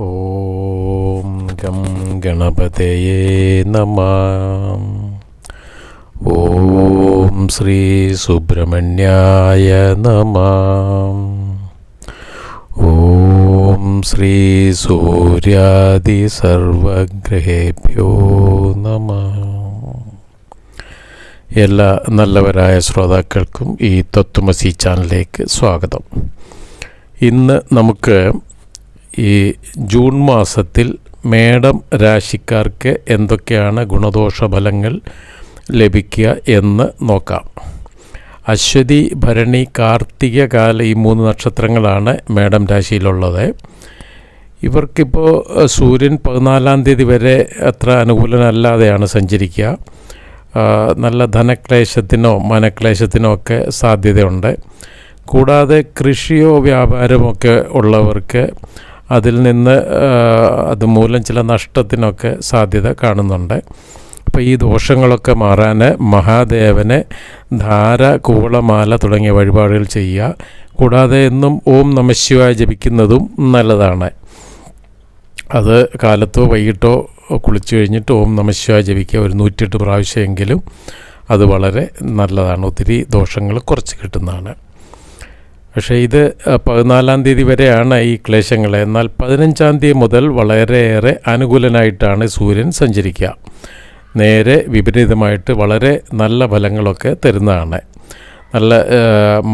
ഓം gum ഗണപതയേ നമ. ഓം ശ്രീ സുബ്രഹ്മണ്യായ നമ. ഓം ശ്രീ സൂര്യാദി സർവഗ്രഹേഭ്യോ നമ. എല്ലാ നല്ലവരായ ശ്രോതാക്കൾക്കും ഈ തത്വമസി ചാനലിലേക്ക് സ്വാഗതം. ഇന്ന് നമുക്ക് ഈ ജൂൺ മാസത്തിൽ മേടം രാശിക്കാർക്ക് എന്തൊക്കെയാണ് ഗുണദോഷ ഫലങ്ങൾ ലഭിക്കുക എന്ന് നോക്കാം. അശ്വതി ഭരണി കാർത്തിക കാല ഈ മൂന്ന് നക്ഷത്രങ്ങളാണ് മേടം രാശിയിലുള്ളത്. ഇവർക്കിപ്പോൾ സൂര്യൻ പതിനാലാം തീയതി വരെ അത്ര അനുകൂലനല്ലാതെയാണ് സഞ്ചരിക്കുക. നല്ല ധനക്ലേശത്തിനോ മനക്ലേശത്തിനോ ഒക്കെ സാധ്യതയുണ്ട്. കൂടാതെ കൃഷിയോ വ്യാപാരമോ ഒക്കെ ഉള്ളവർക്ക് അതിൽ നിന്ന് അതുമൂലം ചില നഷ്ടത്തിനൊക്കെ സാധ്യത കാണുന്നുണ്ട്. അപ്പോൾ ഈ ദോഷങ്ങളൊക്കെ മാറാൻ മഹാദേവനെ ധാര കൂളമാല തുടങ്ങിയ വഴിപാടുകൾ ചെയ്യുക. കൂടാതെ എന്നും ഓം നമശിവായ ജപിക്കുന്നതും നല്ലതാണ്. അത് കാലത്തോ വൈകിട്ടോ കുളിച്ചു കഴിഞ്ഞിട്ട് ഓം നമശിവായ ജപിക്കുക ഒരു നൂറ്റെട്ട് പ്രാവശ്യമെങ്കിലും അത് വളരെ നല്ലതാണ്. ഒത്തിരി ദോഷങ്ങൾ കുറച്ച് കിട്ടുന്നതാണ്. പക്ഷേ ഇത് പതിനാലാം തീയതി വരെയാണ് ഈ ക്ലേശങ്ങൾ എന്നാൽ പതിനഞ്ചാം തീയതി മുതൽ വളരെയേറെ അനുകൂലനായിട്ടാണ് സൂര്യൻ സഞ്ചരിക്കുക. നേരെ വിപരീതമായിട്ട് വളരെ നല്ല ഫലങ്ങളൊക്കെ തരുന്നതാണ്. നല്ല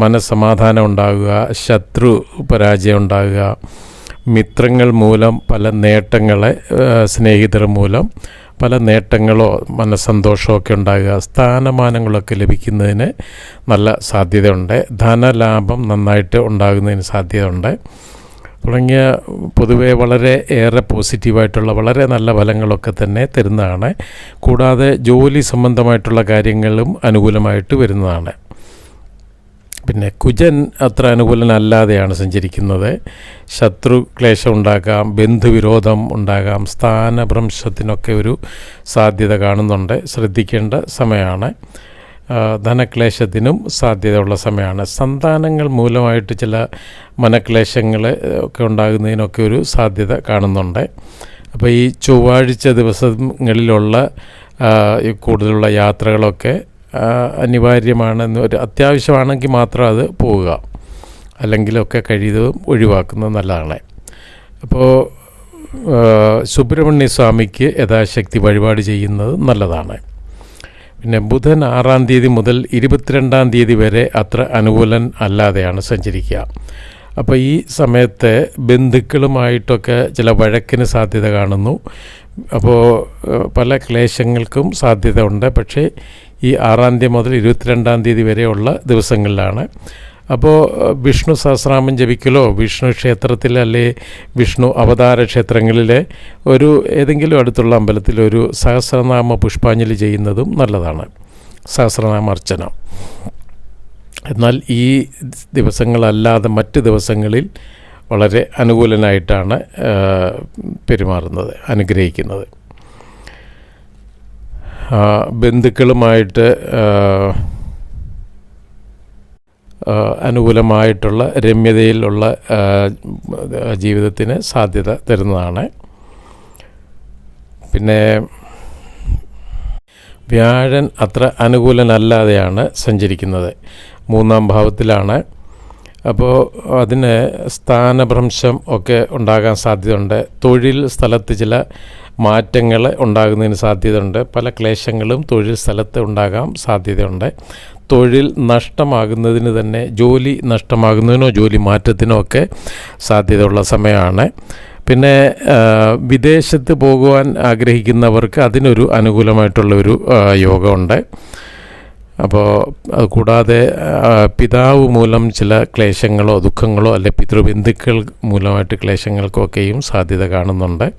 മനസ്സമാധാനം ഉണ്ടാകുക ശത്രു പരാജയം ഉണ്ടാകുക മിത്രങ്ങൾ മൂലം പല നേട്ടങ്ങളെ സ്നേഹിതർ മൂലം പല നേട്ടങ്ങളോ മനസ്സന്തോഷമോ ഒക്കെ ഉണ്ടാകുക സ്ഥാനമാനങ്ങളൊക്കെ ലഭിക്കുന്നതിന് നല്ല സാധ്യതയുണ്ട്. ധനലാഭം നന്നായിട്ട് ഉണ്ടാകുന്നതിന് സാധ്യതയുണ്ട്. തുടങ്ങിയ പൊതുവെ വളരെ ഏറെ പോസിറ്റീവായിട്ടുള്ള വളരെ നല്ല ഫലങ്ങളൊക്കെ തന്നെ തരുന്നതാണ്. കൂടാതെ ജോലി സംബന്ധമായിട്ടുള്ള കാര്യങ്ങളും അനുകൂലമായിട്ട് വരുന്നതാണ്. പിന്നെ കുജൻ അത്ര അനുകൂലനല്ലാതെയാണ് സഞ്ചരിക്കുന്നത്. ശത്രു ക്ലേശം ഉണ്ടാകാം ബന്ധുവിരോധം ഉണ്ടാകാം സ്ഥാനഭ്രംശത്തിനൊക്കെ ഒരു സാധ്യത കാണുന്നുണ്ട്. ശ്രദ്ധിക്കേണ്ട സമയമാണ്. ധനക്ലേശത്തിനും സാധ്യതയുള്ള സമയമാണ്. സന്താനങ്ങൾ മൂലമായിട്ട് ചില മനക്ലേശങ്ങൾ ഒക്കെ ഉണ്ടാകുന്നതിനൊക്കെ ഒരു സാധ്യത കാണുന്നുണ്ട്. അപ്പോൾ ഈ ചൊവ്വാഴ്ച ദിവസങ്ങളിലുള്ള കൂടുതലുള്ള യാത്രകളൊക്കെ അനിവാര്യമാണെന്ന് ഒരു അത്യാവശ്യമാണെങ്കിൽ മാത്രം അത് പോവുക. അല്ലെങ്കിലൊക്കെ കഴിയുന്നതും ഒഴിവാക്കുന്നത് നല്ലതാണ്. അപ്പോൾ സുബ്രഹ്മണ്യ സ്വാമിക്ക് യഥാശക്തി വഴിപാട് ചെയ്യുന്നത് നല്ലതാണ്. പിന്നെ ബുധൻ ആറാം തീയതി മുതൽ ഇരുപത്തിരണ്ടാം തീയതി വരെ അത്ര അനുകൂലൻ അല്ലാതെയാണ് സഞ്ചരിക്കുക. അപ്പോൾ ഈ സമയത്ത് ബന്ധുക്കളുമായിട്ടൊക്കെ ചില വഴക്കിന് സാധ്യത കാണുന്നു. അപ്പോൾ പല ക്ലേശങ്ങൾക്കും സാധ്യത ഉണ്ട്. പക്ഷേ ഈ ആറാം തീയതി മുതൽ ഇരുപത്തിരണ്ടാം തീയതി വരെയുള്ള ദിവസങ്ങളിലാണ്. അപ്പോൾ വിഷ്ണു സഹസ്രാമം ജപിക്കലോ വിഷ്ണു ക്ഷേത്രത്തിൽ അല്ലെ വിഷ്ണു അവതാര ക്ഷേത്രങ്ങളിലെ ഒരു ഏതെങ്കിലും അടുത്തുള്ള അമ്പലത്തിൽ ഒരു സഹസ്രനാമ പുഷ്പാഞ്ജലി ചെയ്യുന്നതും നല്ലതാണ്. സഹസ്രനാമ അർച്ചന. എന്നാൽ ഈ ദിവസങ്ങളല്ലാതെ മറ്റ് ദിവസങ്ങളിൽ വളരെ അനുകൂലനായിട്ടാണ് പെരുമാറുന്നത് അനുഗ്രഹിക്കുന്നത്. ബന്ധുക്കളുമായിട്ട് അനുകൂലമായിട്ടുള്ള രമ്യതയിലുള്ള ജീവിതത്തിന് സാധ്യത തരുന്നതാണ്. പിന്നെ വ്യാഴൻ അത്ര അനുകൂലനല്ലാതെയാണ് സഞ്ചരിക്കുന്നത്. മൂന്നാം ഭാവത്തിലാണ് അപ്പോൾ അതിന് സ്ഥാനഭ്രംശം ഒക്കെ ഉണ്ടാകാൻ സാധ്യതയുണ്ട്. തൊഴിൽ സ്ഥലത്ത് ചില മാറ്റങ്ങൾ ഉണ്ടാകുന്നതിന് സാധ്യതയുണ്ട്. പല ക്ലേശങ്ങളും തൊഴിൽ സ്ഥലത്ത് ഉണ്ടാകാൻ സാധ്യതയുണ്ട്. തൊഴിൽ നഷ്ടമാകുന്നതിന് തന്നെ ജോലി നഷ്ടമാകുന്നതിനോ ജോലി മാറ്റത്തിനോ ഒക്കെ സാധ്യതയുള്ള സമയമാണ്. പിന്നെ വിദേശത്ത് പോകുവാൻ ആഗ്രഹിക്കുന്നവർക്ക് അതിനൊരു അനുകൂലമായിട്ടുള്ള ഒരു യോഗമുണ്ട്. അപ്പോൾ കൂടാതെ പിതാവ് മൂലം ചില ക്ലേശങ്ങളോ ദുഃഖങ്ങളോ അല്ലെ പിതൃബന്ധുക്കൾ മൂലമായിട്ട് ക്ലേശങ്ങൾക്കൊക്കെയും സാധ്യത കാണുന്നുണ്ട്.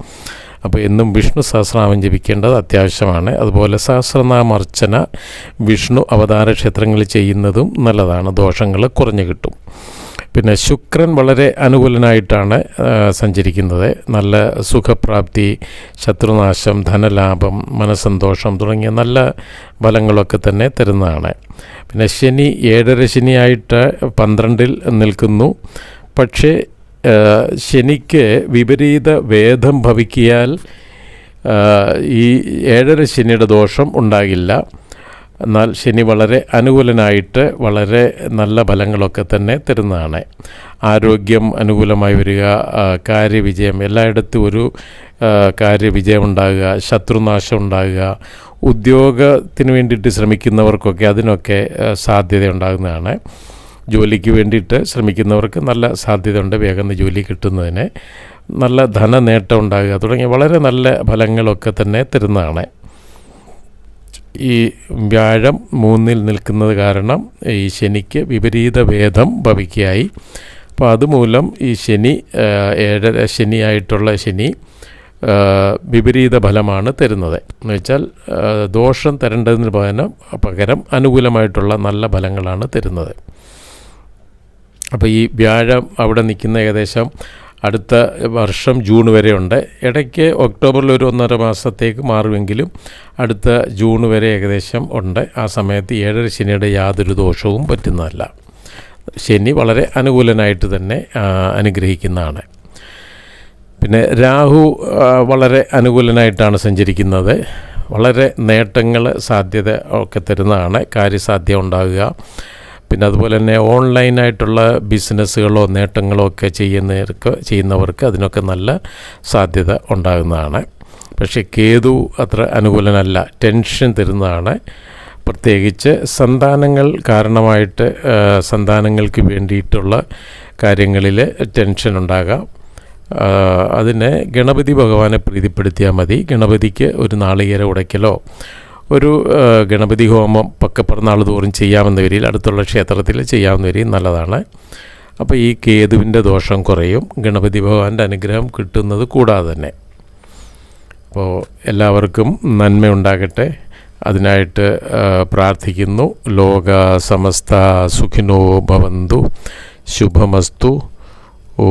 അപ്പോൾ എന്നും വിഷ്ണു സഹസ്രനാമം ജപിക്കേണ്ടത് അത്യാവശ്യമാണ്. അതുപോലെ സഹസ്രനാമർച്ചന വിഷ്ണു അവതാര ക്ഷേത്രങ്ങളിൽ ചെയ്യുന്നതും നല്ലതാണ്. ദോഷങ്ങൾ കുറഞ്ഞു കിട്ടും. പിന്നെ ശുക്രൻ വളരെ അനുകൂലനായിട്ടാണ് സഞ്ചരിക്കുന്നത്. നല്ല സുഖപ്രാപ്തി ശത്രുനാശം ധനലാഭം മനസ്സന്തോഷം തുടങ്ങിയ നല്ല ഫലങ്ങളൊക്കെ തന്നെ തരുന്നതാണ്. പിന്നെ ശനി ഏഴര ശനിയായിട്ട് പന്ത്രണ്ടിൽ നിൽക്കുന്നു. പക്ഷേ ശനിക്ക് വിപരീത വേദം ഭവിക്കിയാൽ ഈ ഏഴര ശനിയുടെ ദോഷം ഉണ്ടാകില്ല. എന്നാൽ ശനി വളരെ അനുകൂലനായിട്ട് വളരെ നല്ല ഫലങ്ങളൊക്കെ തന്നെ തരുന്നതാണ്. ആരോഗ്യം അനുകൂലമായി വരിക കാര്യവിജയം എല്ലായിടത്തും ഒരു കാര്യവിജയം ഉണ്ടാകുക ശത്രുനാശം ഉണ്ടാകുക ഉദ്യോഗത്തിന് വേണ്ടിയിട്ട് ശ്രമിക്കുന്നവർക്കൊക്കെ അതിനൊക്കെ സാധ്യത ഉണ്ടാകുന്നതാണ്. ജോലിക്ക് വേണ്ടിയിട്ട് ശ്രമിക്കുന്നവർക്ക് നല്ല സാധ്യതയുണ്ട് വേഗം ജോലി കിട്ടുന്നതിന്. നല്ല ധനനേട്ടം ഉണ്ടാകുക തുടങ്ങിയ വളരെ നല്ല ഫലങ്ങളൊക്കെ തന്നെ തരുന്നതാണ്. ഈ വ്യാഴം മൂന്നിൽ നിൽക്കുന്നത് കാരണം ഈ ശനിക്ക് വിപരീത ഭേദം ഭവിക്കുകയായി. അപ്പോൾ അതുമൂലം ഈ ശനി ഏഴര ശനിയായിട്ടുള്ള ശനി വിപരീത ഫലമാണ് തരുന്നത്. എന്ന് വെച്ചാൽ ദോഷം തരേണ്ടതിന് പകരം പകരം അനുകൂലമായിട്ടുള്ള നല്ല ഫലങ്ങളാണ് തരുന്നത്. അപ്പോൾ ഈ വ്യാഴം അവിടെ നിൽക്കുന്ന ഏകദേശം അടുത്ത വർഷം ജൂൺ വരെയുണ്ട് ഇടയ്ക്ക് ഒക്ടോബറിൽ ഒരു ഒന്നര മാസത്തേക്ക് മാറുമെങ്കിലും അടുത്ത ജൂൺ വരെ ഏകദേശം ഉണ്ട്. ആ സമയത്ത് ഏഴര ശനിയുടെ യാതൊരു ദോഷവും പറ്റുന്നതല്ല. ശനി വളരെ അനുകൂലനായിട്ട് തന്നെ അനുഗ്രഹിക്കുന്നതാണ്. പിന്നെ രാഹു വളരെ അനുകൂലനായിട്ടാണ് സഞ്ചരിക്കുന്നത്. വളരെ നേട്ടങ്ങൾ സാധ്യത ഒക്കെ തരുന്നതാണ്. കാര്യസാധ്യം ഉണ്ടാകുക. പിന്നെ അതുപോലെ തന്നെ ഓൺലൈനായിട്ടുള്ള ബിസിനസ്സുകളോ നേട്ടങ്ങളോ ഒക്കെ ചെയ്യുന്നവർക്ക് ചെയ്യുന്നവർക്ക് അതിനൊക്കെ നല്ല സാധ്യത ഉണ്ടാകുന്നതാണ്. പക്ഷേ കേതു അത്ര അനുകൂലനല്ല ടെൻഷൻ തരുന്നതാണ്. പ്രത്യേകിച്ച് സന്താനങ്ങൾ കാരണമായിട്ട് സന്താനങ്ങൾക്ക് വേണ്ടിയിട്ടുള്ള കാര്യങ്ങളിൽ ടെൻഷൻ ഉണ്ടാകാം. അതിനെ ഗണപതി ഭഗവാനെ പ്രീതിപ്പെടുത്തിയാൽ മതി. ഗണപതിക്ക് ഒരു നാളികേര ഉടയ്ക്കലോ ഒരു ഗണപതി ഹോമം പക്കപ്പിറന്നാൾ തോറും ചെയ്യാവുന്ന വരിയിൽ അടുത്തുള്ള ക്ഷേത്രത്തിൽ ചെയ്യാവുന്ന വരിയിൽ നല്ലതാണ്. അപ്പോൾ ഈ കേതുവിന്റെ ദോഷം കുറയും ഗണപതി ഭഗവാന്റെ അനുഗ്രഹം കിട്ടുന്നത് കൂടാതെ തന്നെ. അപ്പോൾ എല്ലാവർക്കും നന്മയുണ്ടാകട്ടെ അതിനായിട്ട് പ്രാർത്ഥിക്കുന്നു. ലോക സമസ്ത സുഖിനോ ഭവന്തു. ശുഭമസ്തു. ഓ